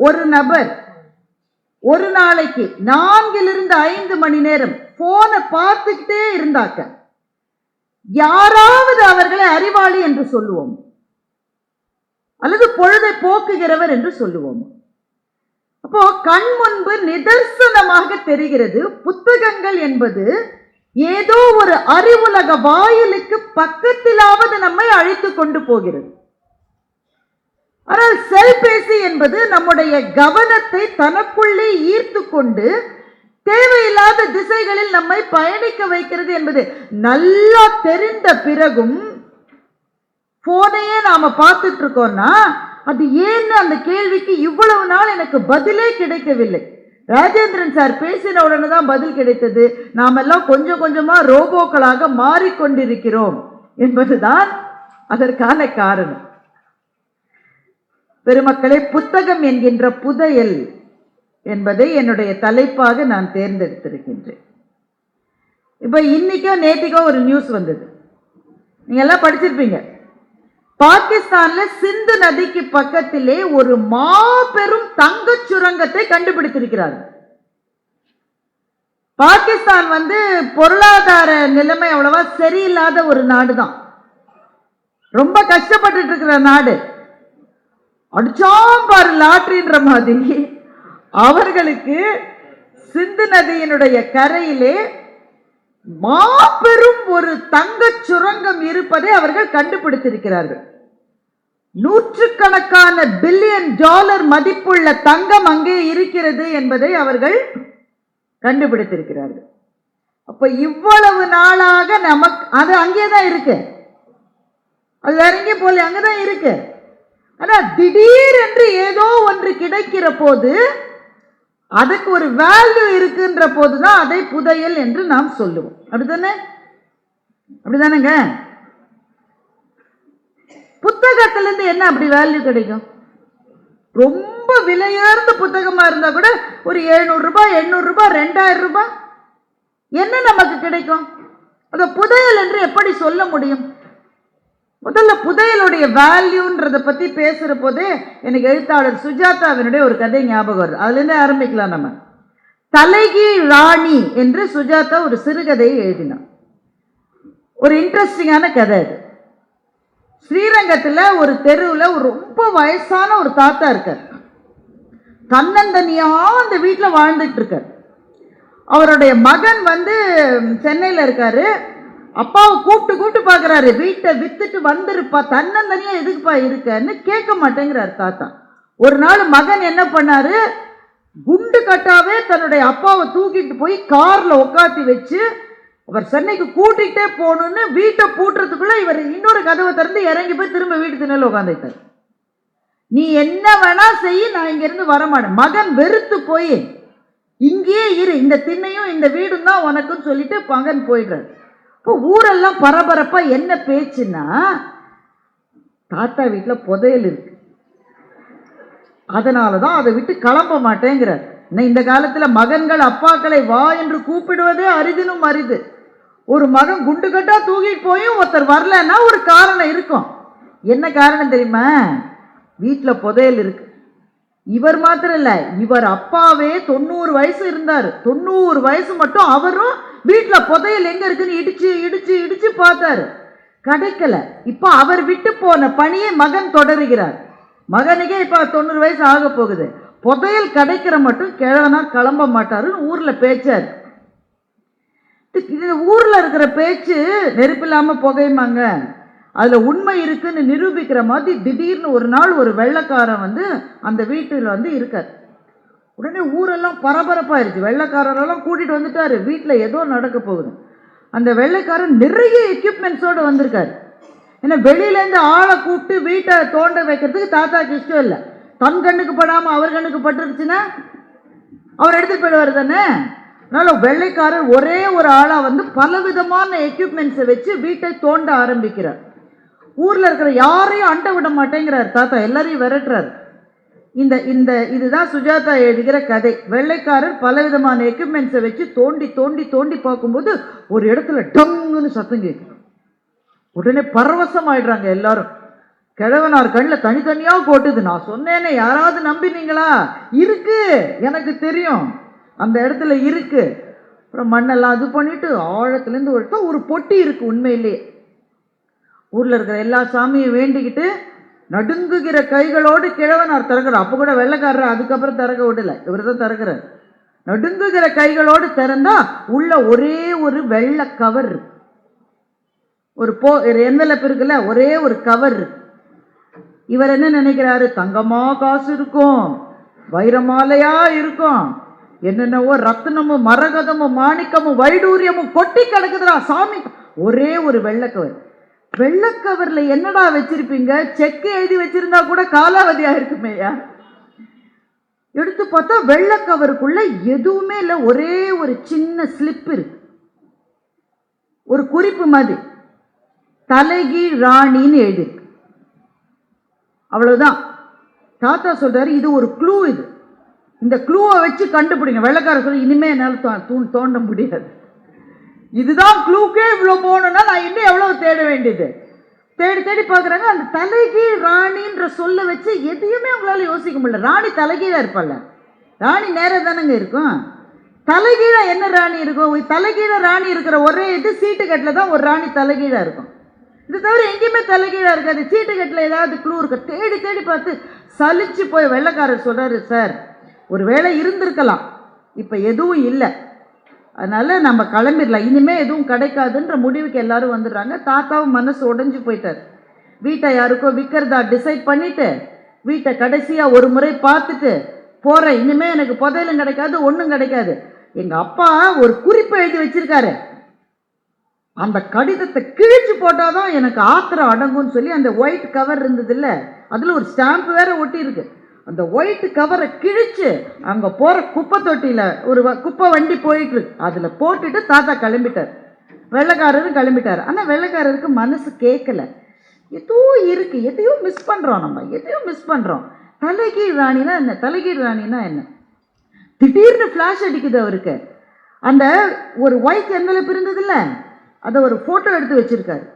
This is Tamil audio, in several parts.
ஒரு நபர் ஒரு நாளைக்கு நான்கிலிருந்து ஐந்து மணி நேரம் போனை பார்த்துக்கிட்டே இருந்தாக்க யாராவது அவர்களை அறிவாளி என்று சொல்லுவோம். அல்லது பொழுதை போக்குகிறவர் என்று சொல்லுவோம். அப்போ கண் முன்பு நிதர்சனமாக தெரிகிறது புத்தகங்கள் என்பது ஏதோ ஒரு அறிவுலக வாயிலுக்கு பக்கத்திலாவது நம்மை அழைத்து கொண்டு போகிறது. ஆனால் செல்பேசி என்பது நம்முடைய கவனத்தை தனக்குள்ளே ஈர்த்து கொண்டு தேவையில்லாத திசைகளில் நம்மை பயணிக்க வைக்கிறது என்பது நல்லா தெரிந்த பிறகும் போனையே நாம பார்த்துட்டு இருக்கோம்னா அது ஏன்னு அந்த கேள்விக்கு இவ்வளவு நாள் எனக்கு பதிலே கிடைக்கவில்லை. ராஜேந்திரன் சார் பேசின உடனே தான் பதில் கிடைத்தது. நாமெல்லாம் கொஞ்சம் கொஞ்சமா ரோபோக்களாக மாறிக்கொண்டிருக்கிறோம் என்பதுதான் அதற்கான காரணம். பெருமக்களே புத்தகம் என்கின்ற புதையல் என்பதை என்னுடைய தலைப்பாக நான் தேர்ந்தெடுத்திருக்கின்றேன். இப்போ இன்னைக்கோ நேற்றுக்கோ ஒரு நியூஸ் வந்தது. நீங்கள் எல்லாம் படிச்சிருப்பீங்க. பாகிஸ்தானில் சிந்து நதிக்கு பக்கத்திலே ஒரு மாபெரும் தங்கச் சுரங்கத்தை கண்டுபிடித்திருக்கிறார்கள். பாகிஸ்தான் வந்து பொருளாதார நிலைமை அவ்வளவா சரியில்லாத ஒரு நாடு தான் ரொம்ப கஷ்டப்பட்டு இருக்கிற நாடு. அடிச்சாம் பாரு லாட்ரின்ற மாதிரி. அவர்களுக்கு சிந்து நதியினுடைய கரையிலே மாபெரும் ஒரு தங்கச் சுரங்கம் இருப்பதை அவர்கள் கண்டுபிடித்திருக்கிறார்கள். நூற்றுக்கணக்கான பில்லியன் டாலர் மதிப்புள்ள தங்கம் அங்கே இருக்கிறது என்பதை அவர்கள் கண்டுபிடித்திருக்கிறார்கள். அப்ப இவ்வளவு நாளாக நமக்கு அது அங்கே தான் இருக்கு. அது வேற எங்கேயும் போல அங்கதான் இருக்கு. ஆனா திடீரென்று ஏதோ ஒன்று கிடைக்கிற போது அதுக்கு ஒரு வேல்யூ இருக்குன்ற போது தான் அதை புதையல் என்று நாம் சொல்லுவோம். அப்படிதானே அப்படிதானேங்க? புத்தகத்துலேருந்து என்ன அப்படி வேல்யூ கிடைக்கும்? ரொம்ப விலையுயர்ந்த புத்தகமாக இருந்தால் கூட ஒரு எழுநூறுரூபா எண்ணூறுரூபா ரெண்டாயிரம் ரூபாய் என்ன நமக்கு கிடைக்கும்? அதை புதையல் என்று எப்படி சொல்ல முடியும்? முதல்ல புதையலுடைய வேல்யூன்றத பற்றி பேசுகிற போதே எனக்கு எழுத்தாளர் சுஜாதாவினுடைய ஒரு கதை ஞாபகம் வருது. அதுலேருந்து ஆரம்பிக்கலாம் நம்ம. தலைகீழ் ராணி என்று சுஜாதா ஒரு சிறுகதையை எழுதினோம் ஒரு இன்ட்ரெஸ்டிங்கான கதை அது. ஸ்ரீரங்கத்தில் ஒரு தெருவில் ஒரு ரொம்ப வயசான ஒரு தாத்தா இருக்கார். தன்னந்தனியாக அந்த வீட்டில் வாழ்ந்துட்டு இருக்கார். அவருடைய மகன் வந்து சென்னையில் இருக்காரு. அப்பாவை கூப்பிட்டு கூப்பிட்டு பார்க்குறாரு. வீட்டை வித்துட்டு வந்துருப்பா. தன்னந்தனியாக எதுக்குப்பா இருக்கன்னு கேட்க மாட்டேங்கிறார் தாத்தா. ஒரு நாள் மகன் என்ன பண்ணார்? குண்டு கட்டாவே தன்னுடைய அப்பாவை தூக்கிட்டு போய் காரில் உட்காத்தி வச்சு அவர் சென்னைக்கு கூட்டிகிட்டே போகணுன்னு வீட்டை பூட்டுறதுக்குள்ளே இவர் இன்னொரு கதவை திறந்து இறங்கி போய் திரும்ப வீட்டு திண்ணையில உட்காந்துட்டார் நீ என்ன வேணா செய் நான் இங்கேருந்து வரமாட்டேன். மகன் வெறுத்து போய் இங்கேயே இரு. இந்த திண்ணையும் இந்த வீடும் தான் உனக்குன்னு சொல்லிட்டு மகன் போயிடுறாரு. இப்போ ஊரெல்லாம் பரபரப்பாக என்ன பேச்சுன்னா தாத்தா வீட்டில் புதையல் இருக்கு. அதனால தான் அதை விட்டு கிளம்ப மாட்டேங்கிறார். இன்னும் இந்த காலத்தில் மகன்கள் அப்பாக்களை வா என்று கூப்பிடுவதே அரிதினும் அரிது. ஒரு மகன் குண்டு கட்டா தூக்கிட்டு போயும் ஒருத்தர் வரலன்னா ஒரு காரணம் இருக்கும். என்ன காரணம் தெரியுமா? வீட்டில் புதையல் இருக்கு. இவர் மாத்திரம் இல்லை இவர் அப்பாவே தொண்ணூறு வயசு இருந்தார். தொண்ணூறு வயசு மட்டும் அவரும் வீட்டில் புதையல் எங்கே இருக்குன்னு இடிச்சு இடிச்சு இடிச்சு பார்த்தாரு. கிடைக்கல. இப்போ அவர் விட்டு போன பணியை மகன் தொடருகிறார். மகனுக்கே இப்போ தொண்ணூறு வயசு ஆக போகுது. புதையல் கிடைக்கிற மட்டும் கிழவனா கிளம்ப மாட்டாருன்னு ஊரில் பேச்சார். இது ஊரில் இருக்கிற பேச்சு நெருப்பில்லாமல் புகையுமாங்க? அதில் உண்மை இருக்குன்னு நிரூபிக்கிற மாதிரி திடீர்னு ஒரு நாள் ஒரு வெள்ளைக்காரன் வந்து அந்த வீட்டில் வந்து இருக்கார். உடனே ஊரெல்லாம் பரபரப்பாயிருச்சு. வெள்ளைக்காரரெல்லாம் கூட்டிகிட்டு வந்துட்டாரு. வீட்டில் ஏதோ நடக்க போகுது. அந்த வெள்ளைக்காரன் நிறைய எக்யூப்மெண்ட்ஸோடு வந்திருக்காரு. ஏன்னா வெளியிலேருந்து ஆளை கூப்பிட்டு வீட்டை தோண்ட வைக்கிறதுக்கு தாத்தாக்கு இஷ்டம் இல்லை. தன் கண்ணுக்கு படாமல் அவர் கண்ணுக்கு பட்டுருச்சுன்னா அவர் எடுத்துகிட்டு போயிடுவார் தானே? அதனால் வெள்ளைக்காரர் ஒரே ஒரு ஆளாக வந்து பலவிதமான எக்யூப்மெண்ட்ஸை வச்சு வீட்டை தோண்ட ஆரம்பிக்கிறார். ஊரில் இருக்கிற யாரையும் அண்டை விட மாட்டேங்கிறார் தாத்தா. எல்லாரையும் விரட்டுறாரு. இந்த இந்த இதுதான் சுஜாதா எழுதுகிற கதை. வெள்ளைக்காரர் பலவிதமான எக்யூப்மெண்ட்ஸை வச்சு தோண்டி தோண்டி தோண்டி பார்க்கும்போது ஒரு இடத்துல டங்குன்னு சத்தம் கேட்கும் உடனே பரவசம் ஆயிடுறாங்க எல்லாரும். கிழவனார் கண்ணில் தனித்தனியாக போட்டுது நான் சொன்னேனே யாராவது நம்பினீங்களா? இருக்கு எனக்கு தெரியும். அந்த இடத்துல இருக்கு. அப்புறம் மண்ணெல்லாம் இது பண்ணிட்டு ஆழத்துலேருந்து ஒரு ஒரு பொட்டி இருக்கு உண்மையிலேயே ஊரில் இருக்கிற எல்லா சாமியும் வேண்டிக்கிட்டு நடுங்குகிற கைகளோடு கிழவனார் திறக்கிறார். அப்போ கூட வெள்ளைக்காரர் அதுக்கப்புறம் திறக்க விடல. இவர் தான் திறக்கிறார். நடுங்குகிற கைகளோடு திறந்தா உள்ள ஒரே ஒரு வெள்ளை கவர். ஒரு போ என்வெலப் இருக்குல்ல ஒரே ஒரு கவர். இவர் என்ன நினைக்கிறாரு? தங்கமா காசு இருக்கும். வைரமாலையா இருக்கும். என்னென்னவோ ரத்தனமும் மரகதமும் மாணிக்கமும் வைடூரியமும் கொட்டி கிடக்குதுடா சாமி. ஒரே ஒரு வெள்ளக்கவர். வெள்ளக்கவரில் என்னடா வச்சிருப்பீங்க? செக்கு எழுதி வச்சிருந்தா கூட காலாவதியாக இருக்குமேயா? எடுத்து பார்த்தா வெள்ளைக்கவருக்குள்ள எதுவுமே இல்லை. ஒரே ஒரு சின்ன ஸ்லிப் இருக்கு. ஒரு குறிப்பு மாதிரி. தலைகி ராணின்னு எழுதியிருக்கு அவ்வளோதான் தாத்தா சொல்கிறார் இது ஒரு க்ளூ இது. இந்த க்ளூவை வச்சு கண்டுபிடிங்க. வெள்ளைக்கார சொல்லி இனிமேல் என்னால் தோ- தூண் தோண்ட முடியாது. இதுதான் க்ளூக்கே இவ்வளோ போகணுன்னா நான் இன்னும் எவ்வளோ தேட வேண்டியது? தேடி தேடி பார்க்குறாங்க அந்த தலைகீழ் ராணின்ற சொல்ல வச்சு எதையுமே அவங்களால யோசிக்க முடியல. ராணி தலைகீழாக இருப்பாள்ல. ராணி நேராக தானேங்க இருக்கும். தலைகீழாக என்ன ராணி இருக்கும்? தலைகீழாக ராணி இருக்கிற ஒரே இது சீட்டு கட்டில் தான் ஒரு ராணி தலைகீழாக இருக்கும். இது தவிர எங்கேயுமே தலைகீழாக இருக்காது. சீட்டு கட்டில் ஏதாவது க்ளூ இருக்கு? தேடி தேடி பார்த்து சலிச்சு போய் வெள்ளைக்காரர் சொல்கிறாரு சார் ஒரு வேளை இருந்திருக்கலாம். இப்போ எதுவும் இல்லை. அதனால் நம்ம கிளம்பிடலாம். இனிமேல் எதுவும் கிடைக்காதுன்ற முடிவுக்கு எல்லாரும் வந்துடுறாங்க. தாத்தாவும் மனசு உடஞ்சி போயிட்டார். வீட்டை யாருக்கோ விற்கிறதா டிசைட் பண்ணிவிட்டு வீட்டை கடைசியாக ஒரு முறை பார்த்துட்டு போகிறேன் இனிமேல் எனக்கு புதையலும் கிடைக்காது ஒன்றும் கிடைக்காது. எங்கள் அப்பா ஒரு குறிப்பை எழுதி வச்சுருக்காரு. அந்த கடிதத்தை கிழிச்சு போட்டால் தான் எனக்கு ஆத்திரம் அடங்கும்னு சொல்லி அந்த ஒயிட் கவர் இருந்தது அதில் ஒரு ஸ்டாம்ப் வேறு ஒட்டியிருக்கு. அந்த ஒயிட் கவரை கிழிச்சு அங்கே போகிற குப்பை தொட்டியில் ஒரு வ- குப்பை வண்டி போயிட்டு இருக்கு. அதுல போட்டுட்டு தாத்தா கிளம்பிட்டார். வெள்ளைக்காரரும் கிளம்பிட்டார். ஆனால் வெள்ளைக்காரருக்கு மனசு கேட்கல எதுவும் இருக்குது எதையும் மிஸ் பண்ணுறோம் நம்ம. எதையும் மிஸ் பண்ணுறோம் தலைகீழ் ராணினா என்ன? தலைகீழ் ராணினா என்ன? திடீர்னு ஃப்ளாஷ் அடிக்குது அவருக்கு. அந்த ஒரு ஒயிட் என்வெலப் இருந்ததுல்ல அதை ஒரு ஃபோட்டோ எடுத்து வச்சிருக்காரு.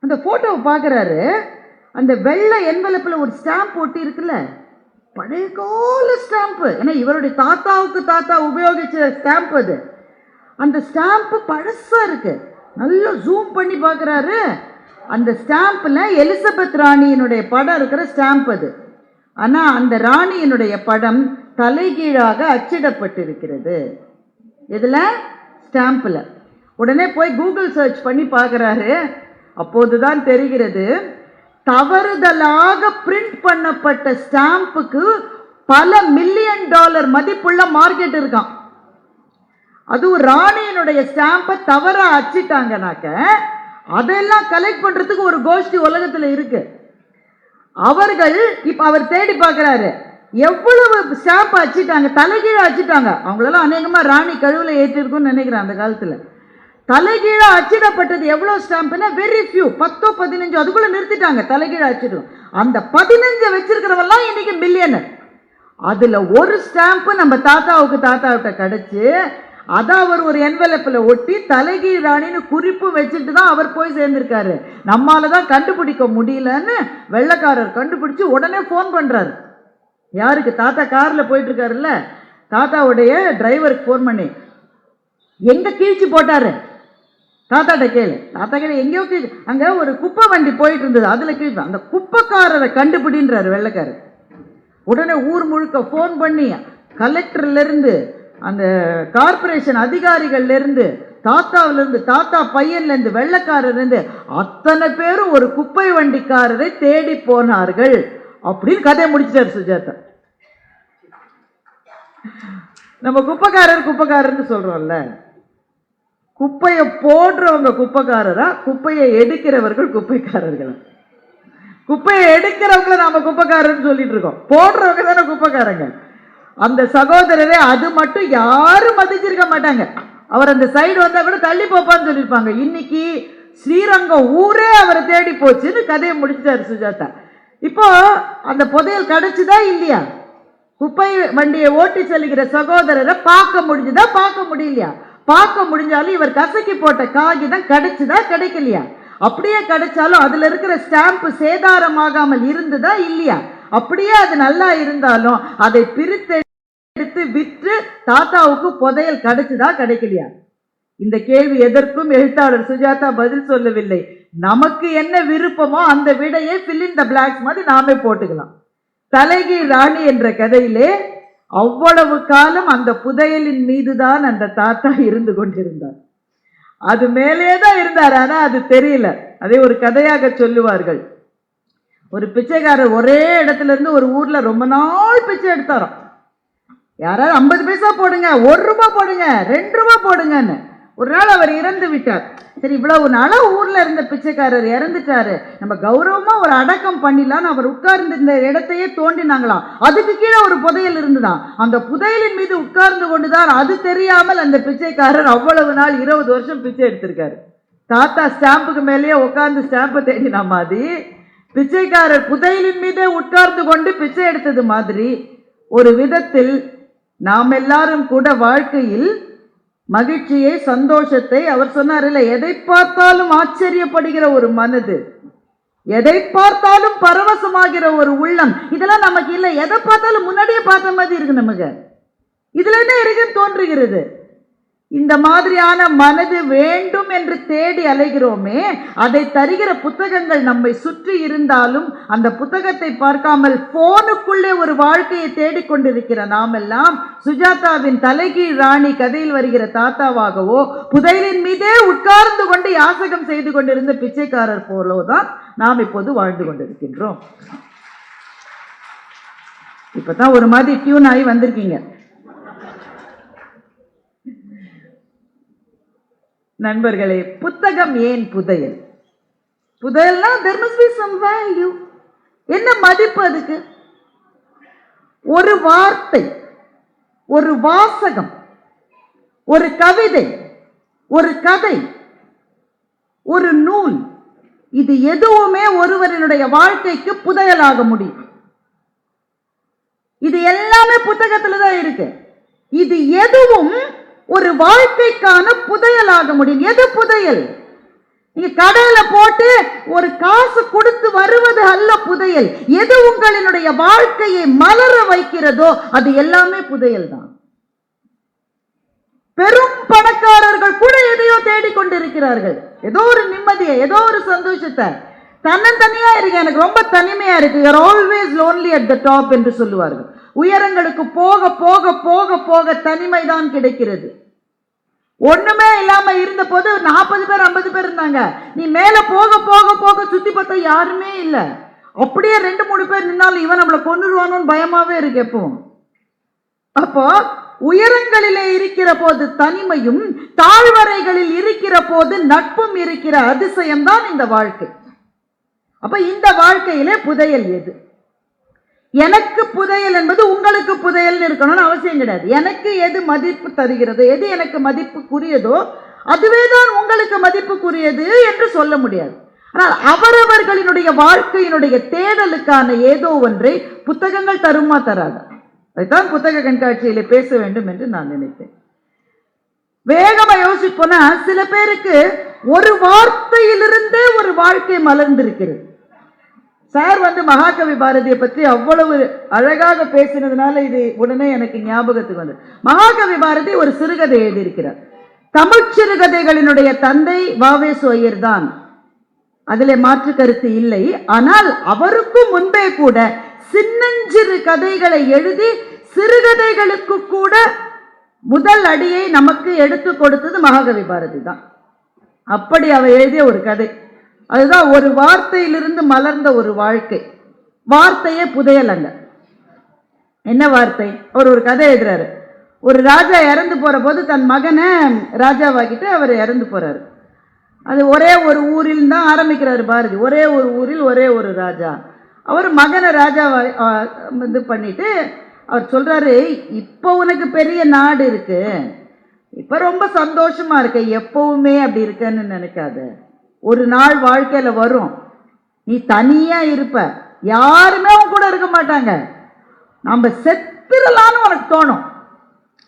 அந்த ஃபோட்டோவை பார்க்குறாரு அந்த வெள்ளை என்வலப்பில் ஒரு ஸ்டாம்ப் ஒட்டி இருக்குல்ல? பழைய கால ஸ்டாம்ப்பு ஏன்னா இவருடைய தாத்தாவுக்கு தாத்தா உபயோகிச்ச ஸ்டாம்ப் அது. அந்த ஸ்டாம்ப்பு பழசாக இருக்குது நல்லா ஜூம் பண்ணி பார்க்குறாரு அந்த ஸ்டாம்பில் எலிசபெத் ராணியினுடைய படம் இருக்கிற ஸ்டாம்ப் அது. ஆனால் அந்த ராணியினுடைய படம் தலைகீழாக அச்சிடப்பட்டிருக்கிறது. இதில் ஸ்டாம்பில் உடனே போய் கூகுள் சர்ச் பண்ணி பார்க்குறாரு அப்போதுதான் தெரிகிறது தவறுதலாக பிரிண்ட் பண்ணப்பட்ட ஸ்டாம்புக்கு பல மில்லியன் டாலர் மதிப்புள்ள மார்க்கெட் இருக்கான் அதுவும் ராணியினுடைய ஸ்டாம்பை தவற அச்சிட்டாங்கனாக்க அதெல்லாம் கலெக்ட் பண்ணுறதுக்கு ஒரு கோஷ்டி உலகத்தில் இருக்கு. அவர்கள் இப்போ அவர் தேடி பார்க்குறாரு எவ்வளவு ஸ்டாம்ப் அச்சிட்டாங்க தலைகீழ அச்சிட்டாங்க. அவங்களெல்லாம் அநேகமாக ராணி கழுவில் ஏற்றிருக்கும்னு நினைக்கிறேன் அந்த காலத்தில். தலைகீழாக அச்சிடப்பட்டது எவ்வளோ ஸ்டாம்ப்னா வெரி ஃபியூ பத்தோ பதினஞ்சோ அதுக்குள்ளே நிறுத்திட்டாங்க தலைகீழாக அச்சிடும். அந்த பதினஞ்சை வச்சிருக்கிறவெல்லாம் இன்றைக்கி மில்லியனர் அதில் ஒரு ஸ்டாம்ப்பு நம்ம தாத்தாவுக்கு தாத்தாவிட்ட கிடச்சி அதை அவர் ஒரு என்வெலப்பில் ஒட்டி தலைகீழ் ராணின்னு குறிப்பு வச்சுட்டு தான் அவர் போய் சேர்ந்திருக்காரு. நம்மால தான் கண்டுபிடிக்க முடியலன்னு வெள்ளைக்காரர் கண்டுபிடிச்சு உடனே ஃபோன் பண்ணுறாரு யாருக்கு? தாத்தா காரில் போயிட்டுருக்காருல்ல? தாத்தாவுடைய டிரைவருக்கு ஃபோன் பண்ணி எங்கே கீழ்ச்சி போட்டார்? தாத்தாட்ட கேளு. தாத்தா கேளு எங்கேயோ கீழ் அங்கே ஒரு குப்பை வண்டி போயிட்டு இருந்தது அதில் கீழ் அந்த குப்பைக்காரரை கண்டுபிடின்றாரு வெள்ளைக்காரர். உடனே ஊர் முழுக்க ஃபோன் பண்ணி கலெக்டர்லேருந்து அந்த கார்ப்பரேஷன் அதிகாரிகள்லேருந்து தாத்தாவிலேருந்து இருந்து தாத்தா பையன்லேருந்து வெள்ளக்காரர்லேருந்து அத்தனை பேரும் ஒரு குப்பை வண்டிக்காரரை தேடி போனார்கள் அப்படின்னு கதையை முடிச்சிட்டார் சுஜாதா. நம்ம குப்பைக்காரர் குப்பைக்காரர்னு சொல்கிறோம்ல குப்பையை போடுறவங்க குப்பைக்காரரா? குப்பையை எடுக்கிறவர்கள் குப்பைக்காரர்களா. குப்பையை எடுக்கிறவங்கள நாம குப்பைக்காரர்னு சொல்லிட்டு இருக்கோம். போடுறவங்க தானே குப்பைக்காரங்க. அந்த சகோதரரை அது மட்டும் யாரும் மதிச்சிருக்க மாட்டாங்க. அவர் அந்த சைடு வந்தா கூட தள்ளி போப்பான்னு சொல்லியிருப்பாங்க. இன்னைக்கு ஸ்ரீரங்கம் ஊரே அவரை தேடி போச்சுன்னு கதையை முடிச்சிட்டாரு சுஜாதா. இப்போ அந்த புதையல் கிடைச்சுதா இல்லையா? குப்பை வண்டியை ஓட்டி செல்லுகிற சகோதரரை பார்க்க முடிஞ்சுதா? பார்க்க முடியலையா? பார்க்க முடிஞ்சாலும் இவர் கசக்கி போட்ட காகிதம் கிடைச்சுதா கிடைக்கலையா? அப்படியே கிடைச்சாலும் அதுல இருக்கிற ஸ்டாம்ப் சேதாரமாகாமல் இருந்ததா இல்லையா? அப்படியே அது நல்லா இருந்தாலும் அதை பிரித்து எடுத்து விற்று தாத்தாவுக்கு புதையல் கிடைச்சுதா கிடைக்கலையா? இந்த கேள்வி எதற்கும் எழுத்தாளர் சுஜாதா பதில் சொல்லவில்லை. நமக்கு என்ன விருப்பமோ அந்த விடையை ஃபில் இன் த blanks மாதிரி நாமே போட்டுக்கலாம். தலைகி ராணி என்ற கதையிலே அவ்வளவு காலம் அந்த புதையலின் மீதுதான் அந்த தாத்தா இருந்து கொண்டிருந்தார். அது மேலே தான் இருந்தார் ஆனால் அது தெரியல. அதை ஒரு கதையாக சொல்லுவார்கள். ஒரு பிச்சைக்காரர் ஒரே இடத்துல இருந்து ஒரு ஊரில் ரொம்ப நாள் பிச்சை எடுத்தாராம். யாராவது ஐம்பது பைசா போடுங்க ஒரு ரூபா போடுங்க ரெண்டு ரூபா போடுங்கன்னு. ஒரு நாள் அவர் இறந்து விட்டார். சரி இவ்வளவு நாளாக ஊரில் இருந்த பிச்சைக்காரர் இறந்துட்டாரு. நம்ம கௌரவமாக ஒரு அடக்கம் பண்ணிடலான்னு அவர் உட்கார்ந்து இந்த இடத்தையே தோண்டினாங்களாம். அதுக்கு கீழே ஒரு புதையல் இருந்துதான். அந்த புதையலின் மீது உட்கார்ந்து கொண்டுதான் அது தெரியாமல் அந்த பிச்சைக்காரர் அவ்வளவு நாள் இருபது வருஷம் பிச்சை எடுத்திருக்காரு. தாத்தா ஸ்டாம்புக்கு மேலேயே உட்கார்ந்து ஸ்டாம்பை தேடின மாதிரி பிச்சைக்காரர் புதையலின் மீதே உட்கார்ந்து கொண்டு பிச்சை எடுத்தது மாதிரி ஒரு விதத்தில் நாம் எல்லாரும் கூட வாழ்க்கையில் மகிழ்ச்சியை சந்தோஷத்தை அவர் சொன்னார். இல்லை எதை பார்த்தாலும் ஆச்சரியப்படுகிற ஒரு மனது எதை பார்த்தாலும் பரவசமாகிற ஒரு உள்ளம் இதெல்லாம் நமக்கு இல்லை. எதை பார்த்தாலும் முன்னாடியே பார்த்த மாதிரி இருக்கு நமக்கு. இதுல என்ன இருக்குன்னு தோன்றுகிறது? இந்த மாதிரியான மனது வேண்டும் என்று தேடி அலைகிறோமே அதை தருகிற புத்தகங்கள் நம்மை சுற்றி இருந்தாலும் அந்த புத்தகத்தை பார்க்காமல் போனுக்குள்ளே ஒரு வாழ்க்கையை தேடிக்கொண்டிருக்கிற நாமெல்லாம் சுஜாதாவின் தலைகீழ் ராணி கதையில் வருகிற தாத்தாவாகவோ புதையலின் மீதே உட்கார்ந்து கொண்டு யாசகம் செய்து கொண்டிருந்த பிச்சைக்காரர் போலோதான் நாம் இப்போது வாழ்ந்து கொண்டிருக்கின்றோம். இப்போ தான் ஒரு மாதிரி டியூன் ஆகி வந்திருக்கீங்க. நண்பர்களே புத்தகம் ஏன் புதையல்? புதையல்னா there must be என்ன மதிப்பு அதுக்கு? ஒரு வார்த்தை ஒரு வாசகம் ஒரு கவிதை ஒரு கதை ஒரு நூல் இது எதுவுமே ஒருவரினுடைய வாழ்க்கைக்கு புதையலாக முடியும். இது எல்லாமே புத்தகத்தில் தான் இருக்கு. இது எதுவும் ஒரு வாழ்க்கைக்கான புதையலாக முடியும். எது புதையல்? நீங்க கடையில போட்டு ஒரு காசு கொடுத்து வருவது அல்ல புதையல். எது உங்களினுடைய வாழ்க்கையை மலர வைக்கிறதோ அது எல்லாமே புதையல் தான். பெரும் பணக்காரர்கள் கூட எதையோ தேடிக்கொண்டிருக்கிறார்கள் ஏதோ ஒரு நிம்மதியை ஏதோ ஒரு சந்தோஷத்தை. தன்னந்தனியா இருக்கு எனக்கு ரொம்ப தனிமையா இருக்கு. Always lonely at the top என்று சொல்லுவார்கள். உயரங்களுக்கு போக போக போக போக தனிமை தான் கிடைக்கிறது. ஒண்ணுமே இல்லாம இருந்த போது நாற்பது பேர் ஐம்பது பேர் இருந்தாங்க. நீ மேல போக போக போக சுத்தி பார்த்தா யாருமே இல்லை. அப்படியே ரெண்டு மூணு பேர் நின்னாலும் இவன் நம்மளை கொண்டுருவானோன்னு பயமாவே இருக்கு எப்பவும் அப்போ உயரங்களிலே இருக்கிற போது தனிமையும் தாழ்வரைகளில் இருக்கிற போது நட்பும் இருக்கிற அதிசயம் தான் இந்த வாழ்க்கை. அப்ப இந்த வாழ்க்கையிலே புதையல் எது? எனக்கு புதையல் என்பது உங்களுக்கு புதையல்னு இருக்கணும்னு அவசியம் கிடையாது. எனக்கு எது மதிப்பு தருகிறதோ எது எனக்கு மதிப்புக்குரியதோ அதுவே தான் உங்களுக்கு மதிப்புக்குரியது என்று சொல்ல முடியாது. ஆனால் அவரவர்களினுடைய வாழ்க்கையினுடைய தேடலுக்கான ஏதோ ஒன்றை புத்தகங்கள் தருமா தராது? அதுதான் புத்தக கண்காட்சியில் பேச வேண்டும் என்று நான் நினைத்தேன். வேகமாக யோசிப்போனா சில பேருக்கு ஒரு வார்த்தையிலிருந்தே ஒரு வாழ்க்கை மலர்ந்திருக்கிறது. சார் வந்து மகாகவி பாரதியை பற்றி அவ்வளவு அழகாக பேசினதுனால இது உடனே எனக்கு ஞாபகத்துக்கு வந்து மகாகவி பாரதி ஒரு சிறுகதை எழுதியிருக்கிறார். தமிழ் சிறுகதைகளினுடைய தந்தை வாவேசு ஐயர் தான். அதில் மாற்று கருத்து இல்லை. ஆனால் அவருக்கும் முன்பே கூட சின்னஞ்சிறு கதைகளை எழுதி சிறுகதைகளுக்கு கூட முதல் அடியை நமக்கு எடுத்து கொடுத்தது மகாகவி பாரதி தான். அப்படி அவர் எழுதிய ஒரு கதை. அதுதான் ஒரு வார்த்தையிலிருந்து மலர்ந்த ஒரு வாழ்க்கை. வார்த்தையே புதையலங்க என்ன வார்த்தை? அவர் ஒரு கதை எழுதுறாரு. ஒரு ராஜா இறந்து போகிற போது தன் மகனை ராஜாவாக்கிட்டு அவர் இறந்து போகிறாரு அது ஒரே ஒரு ஊரில் தான் ஆரம்பிக்கிறார் பாரதி. ஒரே ஒரு ஊரில் ஒரே ஒரு ராஜா. அவர் மகனை ராஜாவா இது பண்ணிட்டு அவர் சொல்கிறாரு இப்போ உனக்கு பெரிய நாடு இருக்குது இப்போ ரொம்ப சந்தோஷமாக இருக்கு. எப்பவுமே அப்படி இருக்கேன்னு நினைக்காத. ஒரு நாள் வாழ்க்கையில் வரும். நீ தனியாக இருப்ப. யாருமே உன் கூட இருக்க மாட்டாங்க. நம்ம செத்துடலான்னு உனக்கு தோணும்.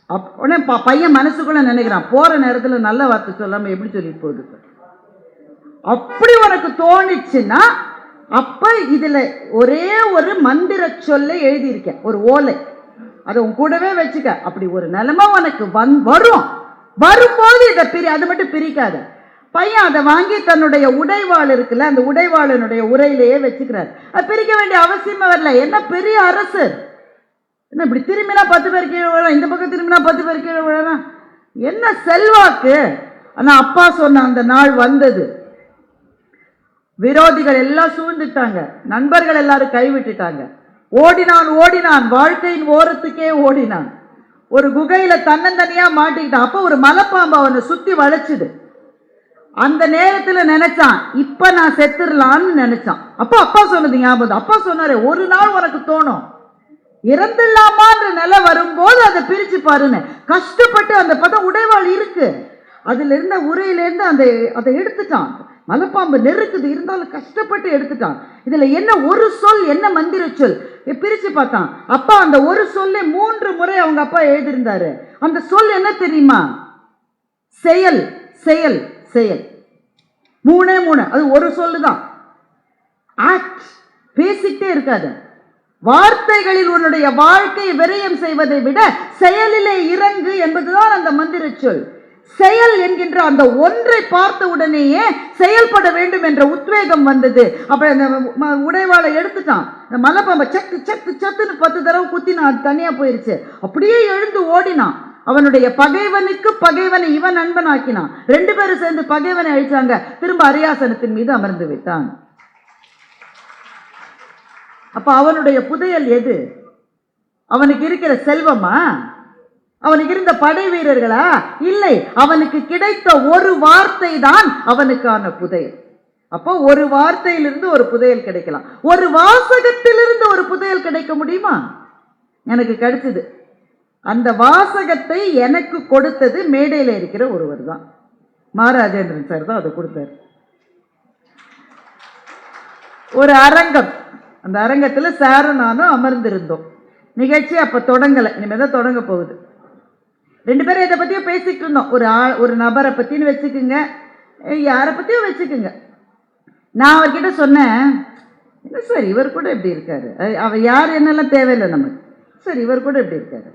அப்ப உடனே ப- பையன் மனசுக்குள்ள நினைக்கிறான். போகிற நேரத்தில் நல்ல வார்த்தை சொல்லாமல் எப்படி சொல்லிட்டு போகுது? அப்படி உனக்கு தோணுச்சுன்னா அப்போ இதில் ஒரே ஒரு மந்திர சொல்லை எழுதியிருக்கேன் ஒரு ஓலை. அதை உன் கூடவே வச்சுக்க. அப்படி ஒரு நிலைமை உனக்கு வந் வரும். வரும்போது இதை பிரி அது மட்டும் பிரிக்காத. பையன் அதை வாங்கி தன்னுடைய உடைவாள் இருக்குல்ல அந்த உடைவாளனுடைய உரையிலேயே வச்சுக்கிறார். அது பிரிக்க வேண்டிய அவசியமே வரல. என்ன பெரிய அரசு? என்ன இப்படி திரும்பினா பத்து பேர் கீழே விழலாம் இந்த பக்கம் திரும்பினா பத்து பேர் கீழே விழலாம்? என்ன செல்வாக்கு? ஆனால் அப்பா சொன்ன அந்த நாள் வந்தது. விரோதிகள் எல்லாம் சூழ்ந்துட்டாங்க. நண்பர்கள் எல்லாரும் கைவிட்டுட்டாங்க ஓடினான் ஓடினான். வாழ்க்கையின் ஓரத்துக்கே ஓடினான். ஒரு குகையில் தன்னந்தனியாக மாட்டிக்கிட்டான். அப்போ ஒரு மலைப்பாம்பு அவனை சுற்றி வளைச்சிது. அந்த நேரத்துல நினைச்சான் இப்ப நான் செத்துடலான்னு நினைச்சான். அப்போ அப்பா சொன்னது ஞாபகம். அப்பா சொன்னாரு ஒரு நாள் உனக்கு தோணும். இறந்துடலாமான்ற நிலை வரும்போது அதை பிரிச்சு பாருன்னு. கஷ்டப்பட்டு அந்த பதம் உடைவாள் இருக்கு. அதுல இருந்த உரையிலேருந்து அந்த அதை எடுத்துட்டான். மலைப்பாம்பு நெருக்குது. இருந்தாலும் கஷ்டப்பட்டு எடுத்துட்டான். இதுல என்ன ஒரு சொல் என்ன மந்திர சொல்? பிரிச்சு பார்த்தான். அப்பா அந்த ஒரு சொல்லை மூன்று முறை அவங்க அப்பா எழுதியிருந்தாரு. அந்த சொல் என்ன தெரியுமா? செயல் செயல். செயல். மூணே மூணு. அது ஒரு சொல்லு தான் ஆக்ட் பேசிக்கிட்டே இருக்காது. வார்த்தைகளில் உன்னுடைய வாழ்க்கையை விரயம் செய்வதை விட செயலிலே இறங்கு என்பதுதான் அந்த மந்திர சொல். செயல் என்கின்ற அந்த ஒன்றை பார்த்த உடனேயே செயல்பட வேண்டும் என்ற உத்வேகம் வந்தது. அப்ப அந்த உடைவாளை எடுத்துட்டான். இந்த மலைப்பாம்பை சத்து சத்து சத்துன்னு பத்து தடவை குத்தி நான் தனியா போயிருச்சு. அப்படியே எழுந்து ஓடினான். அவனுடைய பகைவனுக்கு பகைவனை இவன் நண்பன் ஆக்கினான் ரெண்டு பேரும் சேர்ந்து பகைவனை அழிச்சாங்க. திரும்ப அரியாசனத்தின் மீது அமர்ந்து விட்டான். அப்ப அவனுடைய புதையல் எது? அவனுக்கு இருக்கிற செல்வமா? அவனுக்கு இருந்த படை வீரர்களா? இல்லை. அவனுக்கு கிடைத்த ஒரு வார்த்தை தான் அவனுக்கான புதையல். அப்போ ஒரு வார்த்தையிலிருந்து ஒரு புதையல் கிடைக்கலாம். ஒரு வாசகத்திலிருந்து ஒரு புதையல் கிடைக்க முடியுமா? எனக்கு கிடைச்சது. அந்த வாசகத்தை எனக்கு கொடுத்தது மேடையில் இருக்கிற ஒருவர் தான். மாராஜேந்திரன் சார் தான் அதை கொடுத்தார். ஒரு அரங்கம். அந்த அரங்கத்தில் சாரும் நானும் அமர்ந்திருந்தோம். நிகழ்ச்சி அப்போ தொடங்கலை. இனிமேல் தான் தொடங்க போகுது. ரெண்டு பேரும் இதை பற்றியும் பேசிகிட்டு இருந்தோம். ஒரு ஆ ஒரு நபரை பற்றின்னு வச்சுக்குங்க. யாரை பற்றியும் வச்சுக்குங்க. நான் அவர்கிட்ட சொன்னேன் இல்லை சார் இவர் கூட இப்படி இருக்காரு? அவர் யார் என்னெல்லாம் தேவையில்லை நமக்கு. சார் இவர் கூட இப்படி இருக்காரு.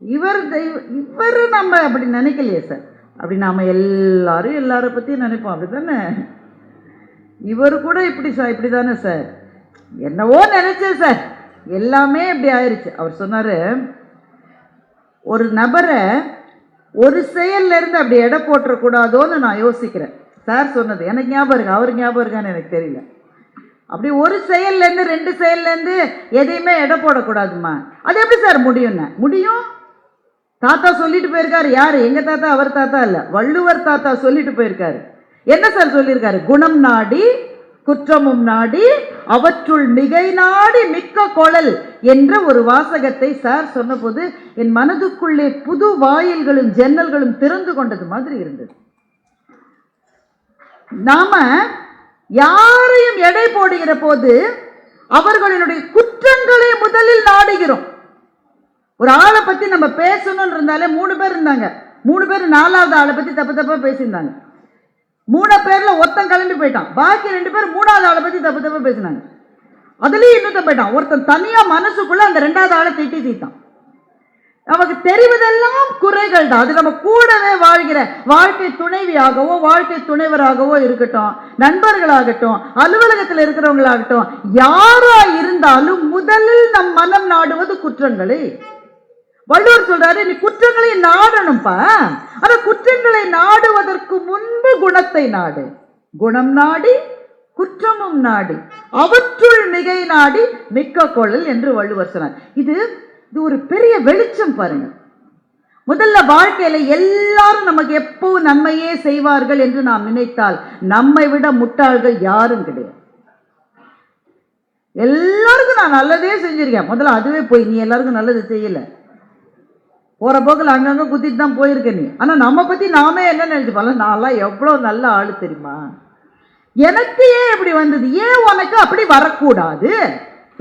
இவர் தெய்வ இவர் நம்ம அப்படி நினைக்கலையே சார். அப்படி நாம் எல்லாரும் எல்லாரை பற்றியும் நினைப்போம். அப்படிதானே இவர் கூட இப்படி சார் இப்படி தானே சார். என்னவோ நினச்சேன் சார். எல்லாமே இப்படி ஆயிடுச்சு அவர் சொன்னார் ஒரு நபரை ஒரு செயல்ல இருந்து அப்படி எடை போட்டுறக்கூடாதோன்னு நான் யோசிக்கிறேன். சார் சொன்னது எனக்கு ஞாபகம் இருக்கு. அவர் ஞாபகம் இருக்கான்னு எனக்கு தெரியல. அப்படி ஒரு செயல்லேருந்து ரெண்டு செயல்ல இருந்து எதையுமே எடை போடக்கூடாதுமா அது எப்படி சார் முடியும்னு? முடியும்? தாத்தா சொல்லிட்டு போயிருக்காரு. யாரு? எங்க தாத்தா? அவர் தாத்தா இல்ல. வள்ளுவர் தாத்தா சொல்லிட்டு போயிருக்காரு. என்ன சார் சொல்லியிருக்காரு? குணம் நாடி குற்றமும் நாடி அவற்றுள் மிகை நாடி மிக்க கொழல் என்ற ஒரு வாசகத்தை சார் சொன்னபோது என் மனதுக்குள்ளே புது வாயில்களும் ஜன்னல்களும் திறந்து கொண்டது மாதிரி இருந்தது. நாம யாரையும் எடை போடுகிற போது அவர்களினுடைய குற்றங்களை முதலில் நாடுகிறோம். ஒரு ஆளை பத்தி நம்ம பேசணும்னு இருந்தாலே மூணு பேர் இருந்தாங்க. மூணு பேர் நாலாவது ஆளை பத்தி தப்பு தப்பாக பேசியிருந்தாங்க. மூணு பேரில் ஒருத்தன் கிளம்பி போயிட்டான். பாக்கி ரெண்டு பேர் மூணாவது ஆளை பத்தி தப்பு தப்பாக பேசினாங்க. அதுலயும் இன்னொருத்தன் போயிட்டான். ஒருத்தன் தனியா மனசுக்குள்ள அந்த ரெண்டாவது ஆளை திட்டி தீட்டான். நமக்கு தெரிவதெல்லாம் குறைகள் தான். அது நம்ம கூடவே வாழ்கிற வாழ்க்கை துணைவியாகவோ வாழ்க்கை துணைவராகவோ இருக்கட்டும் நண்பர்களாகட்டும் அலுவலகத்தில் இருக்கிறவங்களாகட்டும் யாரா இருந்தாலும் முதலில் நம் மனம் நாடுவது குற்றங்களே. வள்ளுவர் சொல்றாரு நீ குற்றங்களை நாடணும்ப்பா ஆனா குற்றங்களை நாடுவதற்கு முன்பு குணத்தை நாடு. குணம் நாடி குற்றமும் நாடி. அவற்றுள் மிகை நாடி மிக்க கொள்ளல் என்று வள்ளுவர் சொன்னார். இது இது ஒரு பெரிய வெளிச்சம் பாருங்க. முதல்ல வாழ்க்கையில எல்லாரும் நமக்கு எப்பவும் நன்மையே செய்வார்கள் என்று நாம் நினைத்தால் நம்மை விட முட்டாள்கள் யாரும் கிடையாது. எல்லாருக்கும் நான் நல்லதே செஞ்சிருக்கேன். முதல்ல அதுவே போய் நீ எல்லாருக்கும் நல்லது செய்யலை. போகிற போக்கில் அங்கங்கே குத்திட்டு தான் போயிருக்க நீ. ஆனால் நம்ம பற்றி நாமே என்ன நினைச்சுப்போம்? நான்லாம் எவ்வளோ நல்ல ஆளு தெரியுமா? எனக்கு ஏன் இப்படி வந்தது? ஏன் உனக்கு அப்படி வரக்கூடாது?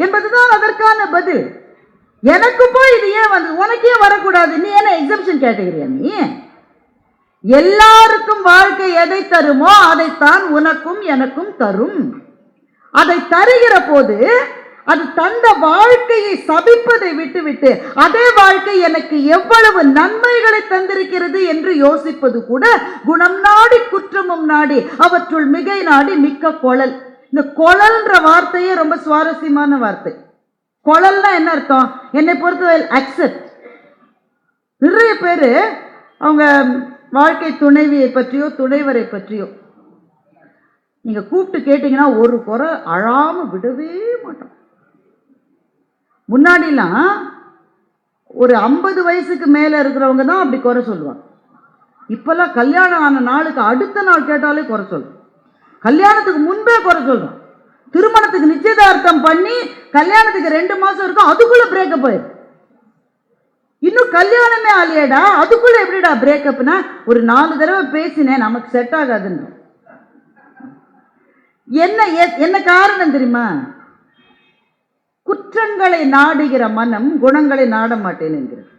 என்பதுதான் அதற்கான பதில். எனக்கு போய் இது ஏன் வந்து உனக்கே வரக்கூடாது? நீ என்ன எக்ஸம்ஷன் கேட்டகிரியா நீ? எல்லாருக்கும் வாழ்க்கை எதை தருமோ அதைத்தான் உனக்கும் எனக்கும் தரும். அதை தருகிற போது அது தந்த வாழ்க்கையை சபிப்பதை விட்டுவிட்டு அதே வாழ்க்கை எனக்கு எவ்வளவு நன்மைகளை தந்திருக்கிறது என்று யோசிப்பது கூட குணம் நாடி குற்றமும் நாடி அவற்றுள் மிகை நாடி மிக்க கொழல். இந்த கொழல்ன்ற வார்த்தையே ரொம்ப சுவாரஸ்யமான வார்த்தை. கொழல்னா என்ன அர்த்தம்? என்னை பொறுத்தவரை அக்செப்ட் நிறைய பேர் அவங்க வாழ்க்கை துணைவியை பற்றியோ துணைவரை பற்றியோ நீங்கள் கூப்பிட்டு கேட்டிங்கன்னா ஒரு குறை அழாமல் விடவே மாட்டோம். முன்னாடிலாம் ஒரு ஐம்பது வயசுக்கு மேலே இருக்கிறவங்க தான் அப்படி குறை சொல்லுவாங்க. இப்போல்லாம் கல்யாணம் ஆன நாளுக்கு அடுத்த நாள் கேட்டாலே குறை சொல்லும். கல்யாணத்துக்கு முன்பே குறை சொல்கிறோம் திருமணத்துக்கு நிச்சயதார்த்தம் பண்ணி கல்யாணத்துக்கு ரெண்டு மாதம் இருக்கும் அதுக்குள்ளே பிரேக்கப் ஆயிடும் இன்னும் கல்யாணமே ஆலையடா அதுக்குள்ளே எப்படிடா பிரேக்கப்னா ஒரு நாலு தடவை பேசினேன் நமக்கு செட் ஆகாதுன்னு. என்ன எ- என்ன காரணம் தெரியுமா? குற்றங்களை நாடுகிற மனம் குணங்களை நாட மாட்டேன் என்கிறது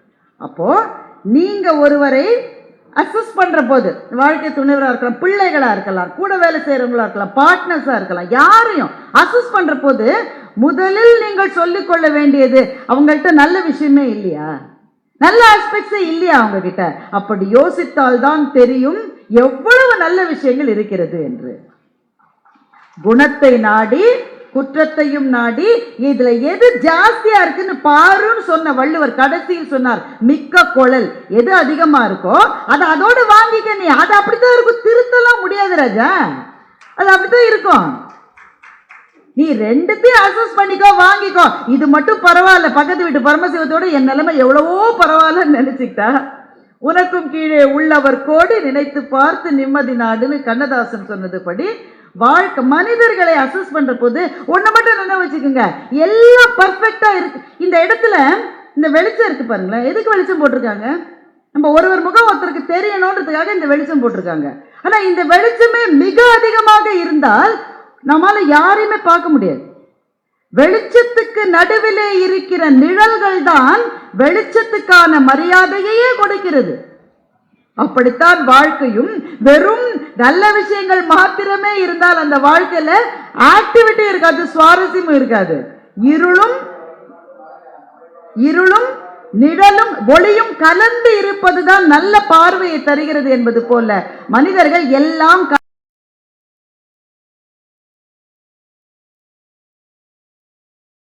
நீங்கள் ஒருவரை அசஸ் பண்ணுற போது வாழ்க்கை துணைவராக இருக்கலாம் பிள்ளைகளாக இருக்கலாம் கூட வேலை செய்கிறவங்களாக இருக்கலாம் பார்ட்னர்ஸாக இருக்கலாம் யாரையும் அசஸ் பண்ணுற போது முதலில் நீங்கள் சொல்லிக்கொள்ள வேண்டியது அவங்கள்ட்ட நல்ல விஷயமே இல்லையா? நல்ல ஆஸ்பெக்ட்ஸே இல்லையா அவங்கக்கிட்ட அப்படி யோசித்தால் தான் தெரியும் எவ்வளவு நல்ல விஷயங்கள் இருக்கிறது என்று. குணத்தை நாடி குற்றத்தையும் நாடி இதுல எது ஜாஸ்தியா இருக்குன்னு பாருன்னு சொன்ன வள்ளுவர் கடைசியில் சொன்னார் மிக்க குழல். எது அதிகமா இருக்கோ அதை அதோட வாங்கிக்க நீ. அது அப்படித்தான் இருக்கும். திருத்தலாம் முடியாது ராஜா. அது அப்படித்தான் இருக்கும். நீ ரெண்டுத்தையும் அசஸ் பண்ணிக்கோ வாங்கிக்கோ. இது மட்டும் பரவாயில்ல. பக்கத்து வீட்டு பரமசிவத்தோட என் நிலைமை எவ்வளவோ பரவாயில்லன்னு நினைச்சுக்கிட்டா உனக்கும் கீழே உள்ளவர் கோடி நினைத்து பார்த்து நிம்மதி நாடுன்னு கண்ணதாசன் சொன்னதுபடி வாழ்க்கை மனிதர்களை அசஸ் பண்ணுற போது ஒன்று மட்டும் நினைவு வச்சுக்கோங்க. எல்லாம் பர்ஃபெக்டாக இருக்கு. இந்த இடத்துல இந்த வெளிச்சம் இருக்குது பாருங்களேன். எதுக்கு வெளிச்சம் போட்டிருக்காங்க? நம்ம ஒருவர் முகம் ஒருத்தருக்கு தெரியணுன்றதுக்காக இந்த வெளிச்சம் போட்டிருக்காங்க. ஆனால் இந்த வெளிச்சமே மிக அதிகமாக இருந்தால் நம்மால யாரையுமே பார்க்க முடியாது. வெளிச்சத்துக்கு நடுவிலே இருக்கிற நிழல்கள் தான் வெளிச்சத்துக்கான மரியாதையையே கொடுக்கிறது. அப்படித்தான் வாழ்க்கையும் வெறும் நல்ல விஷயங்கள் மாத்திரமே இருந்தால் அந்த வாழ்க்கையில ஆக்டிவிட்டி இருக்காது சுவாரஸ்யமும் இருக்காது. இருளும் இருளும் நிழலும் ஒளியும் கலந்து இருப்பதுதான் நல்ல பார்வையை தருகிறது என்பது போல மனிதர்கள் எல்லாம்